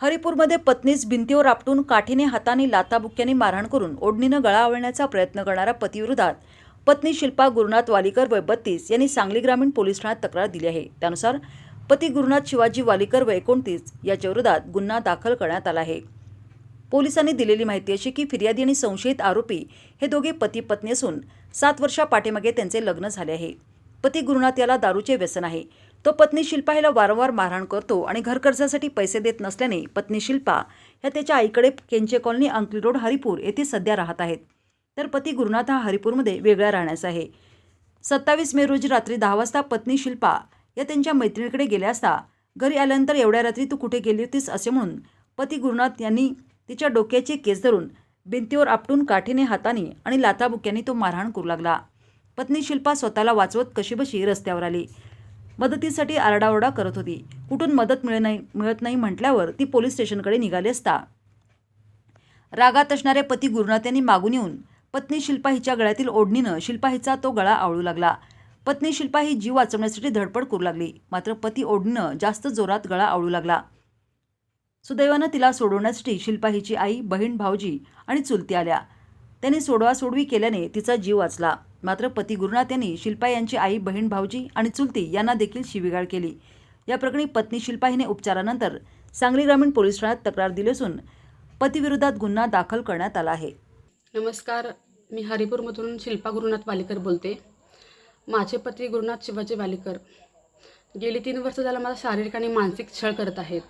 हरिपूरमध्ये पत्नीच भिंतीवर आपटून काठीने हाताने लाताबुक्क्याने मारहाण करून ओढणीनं गळा आवळण्याचा प्रयत्न करणाऱ्या पतीविरोधात पत्नी शिल्पा गुरुनाथ वालीकर वय बत्तीस यांनी सांगली ग्रामीण पोलीस ठाण्यात तक्रार दिली आहे. त्यानुसार पती गुरुनाथ शिवाजी वालीकर वय एकोणतीस याच्या विरोधात गुन्हा दाखल करण्यात आला आहे. पोलिसांनी दिलेली माहिती अशी की फिर्यादी आणि संशयित आरोपी हे दोघे पती पत्नी असून सात वर्षा पाठीमागे त्यांचे लग्न झाले आहे. पती गुरुनाथ याला दारूचे व्यसन आहे. तो पत्नी शिल्पा हिला वारंवार मारहाण करतो आणि घर कर्जासाठी पैसे देत नसल्याने पत्नी शिल्पा ह्या त्याच्या आईकडे केंचे कॉलनी अंकली रोड हरिपूर येथे सध्या राहत आहेत. तर पती गुरुनाथ हा हरिपूरमध्ये वेगळा राहण्याचा आहे. सत्तावीस मे रोजी रात्री दहा वाजता पत्नी शिल्पा या त्यांच्या मैत्रिणीकडे गेल्या असता घरी आल्यानंतर एवढ्या रात्री तू कुठे गेली होतीस असे म्हणून पती गुरुनाथ यांनी तिच्या डोक्याचे केस धरून भिंतीवर आपटून काठीने हाताने आणि लाथाबुक्याने तो मारहाण करू लागला. पत्नी शिल्पा स्वतःला वाचवत कशीबशी रस्त्यावर आली. मदतीसाठी आरडाओरडा करत होती. कुठून मदत मिळे नाही मिळत नाही म्हटल्यावर ती पोलीस स्टेशनकडे निघाली असता. रागात असणारे पती गुरुनाथ यांनी मागून येऊन पत्नी शिल्पा हिच्या गळ्यातील ओढणीनं शिल्पा हिचा तो गळा आवळू लागला. पत्नी शिल्पा ही जीव वाचवण्यासाठी धडपड करू लागली. मात्र पती ओढणीनं जास्त जोरात गळा आवळू लागला. सुदैवानं तिला सोडवण्यासाठी शिल्पा हिची आई बहीण भाऊजी आणि चुलती आल्या. त्यांनी सोडवासोडवी केल्याने तिचा जीव वाचला. मात्र पती गुरुनाथ यांनी शिल्पा यांची आई बहीण भाऊजी आणि चुलती यांना देखील शिवीगाळ केली. या प्रकरणी पत्नी शिल्पा हिने उपचारानंतर सांगली ग्रामीण पोलीस ठाण्यात तक्रार दिली असून पतीविरोधात गुन्हा दाखल करण्यात आला आहे. नमस्कार. मी हरिपूरमधून शिल्पा गुरुनाथ वालेकर बोलते. माझे पती गुरुनाथ शिवाजी वालेकर गेली तीन वर्ष झालं मला शारीरिक आणि मानसिक छळ करत आहेत.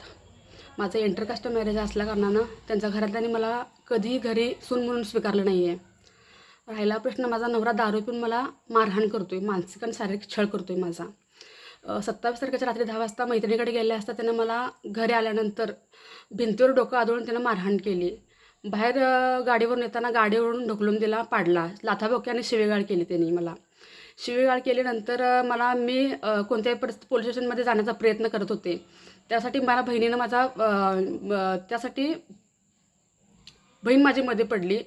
माझं इंटरकास्ट मॅरेज असल्या कारणानं त्यांच्या घरातल्यांनी मला कधीही घरी सून म्हणून स्वीकारलं नाही आहे राहिला प्रश्न माझा नवरा दारू पिऊन मला मारहाण करतो आहे मानसिक आणि शारीरिक छळ करतो आहे माझा सत्तावीस तारखेच्या रात्री दहा वाजता मैत्रिणीकडे गेले असता त्यानं मला घरी आल्यानंतर भिंतीवर डोकं आदळून त्यानं मारहाण केली. बाहेर गाडीवरून येताना गाडीवरून ढकलून दिला पाडला. लाथाबोक्याने शिवेगाळ केली त्यांनी मला. शिवेगाळ केल्यानंतर मला मी कोणत्याही परिस्थिती पोलीस स्टेशनमध्ये जाण्याचा प्रयत्न करत होते. त्यासाठी मला बहिणीनं माझा त्यासाठी बहीण माझी मध्ये पडली.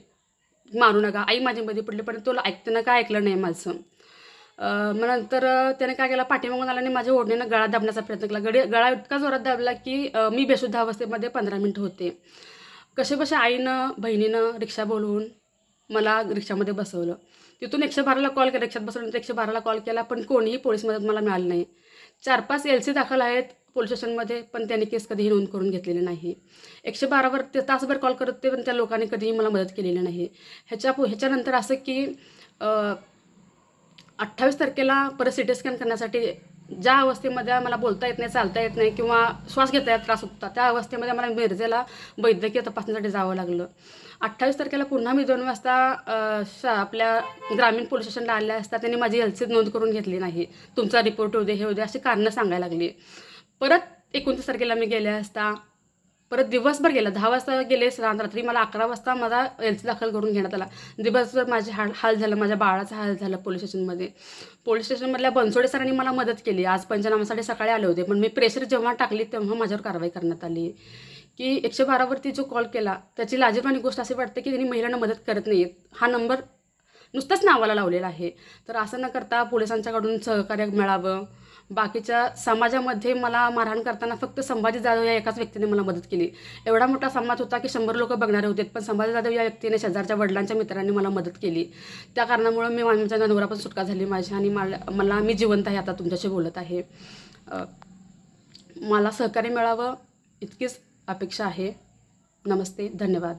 मारू नका. आई माझी मध्ये पडली पण तो ऐकताना काय ऐकलं नाही माझं? मग नंतर त्याने काय केलं पाठीमागून आला आणि माझ्या ओढणीनं गळा दाबण्याचा प्रयत्न केला. गडी गळा इतका जोरात दाबला की मी बेशुद्ध अवस्थेमध्ये पंधरा मिनटं होते. कसे बसे आईनं बहिणीनं रिक्षा बोलवून मला रिक्षामध्ये बसवलं. तिथून एकशे बाराला कॉल केला रिक्षात बसवल्यानंतर एकशे बाराला कॉल केला पण कोणीही पोलीस मदत मला मिळाली नाही. चार पाच एल सी दाखल आहेत पोलीस स्टेशनमध्ये पण त्यांनी केस कधीही नोंद करून घेतलेली नाही. एकशे बारावर ते तासभर कॉल करत ते पण त्या लोकांनी कधीही मला मदत केलेली नाही. ह्याच्या पु ह्याच्यानंतर असं की अठ्ठावीस तारखेला परत सी टी स्कॅन करण्यासाठी ज्या अवस्थेमध्ये मला बोलता येत नाही चालता येत नाही किंवा श्वास घेता येत त्रास होता त्या अवस्थेमध्ये मला मिरजेला वैद्यकीय तपासणीसाठी जावं लागलं. अठ्ठावीस तारखेला पुन्हा मी दोन वाजता शा आपल्या ग्रामीण पोलीस स्टेशनला आल्या असता त्यांनी माझी एल नोंद करून घेतली नाही. तुमचा रिपोर्ट होऊ दे हे होऊ दे अशी कारणं सांगायला लागली. परत एकोणतीस तारखेला मी गेले असता परत दिवसभर गेला. दहा वाजता गेले रात- रात्री मला अकरा वाजता माझा एल सी दाखल करून घेण्यात आला. दिवसभर माझे हाल हाल झालं माझ्या बाळाचा हाल झाला पोलीस स्टेशनमध्ये पोलीस स्टेशनमधल्या बनसोडे सरांनी मला मदत केली. आज पंचनामासाठी सकाळी आले होते पण मी प्रेशर जेव्हा टाकली तेव्हा माझ्यावर कारवाई करण्यात आली. की एकशे बारावरती जो कॉल केला त्याची लाजीरवाणी गोष्ट अशी वाटते की त्यांनी महिलांना मदत करत नाही हा नंबर नुसताच नावाला लावलेला आहे. तर असं न करता पोलिसांच्याकडून सहकार्य मिळावं. बाकीच्या समाजामध्ये मला मारहाण करताना फक्त संभाजी जाधव या एकाच व्यक्तीने मला मदत केली. एवढा मोठा समाज होता की शंभर लोक बघणारे होते पण संभाजी जाधव या व्यक्तीने शेजारच्या वडिलांच्या मित्रांनी मला मदत केली. त्या कारणामुळे मी माझ्या नवरापासून पण सुटका झाली माझी आणि मला मला मी जिवंत आहे आता तुमच्याशी बोलत आहे. मला सहकार्य मिळावं इतकीच अपेक्षा आहे. नमस्ते धन्यवाद.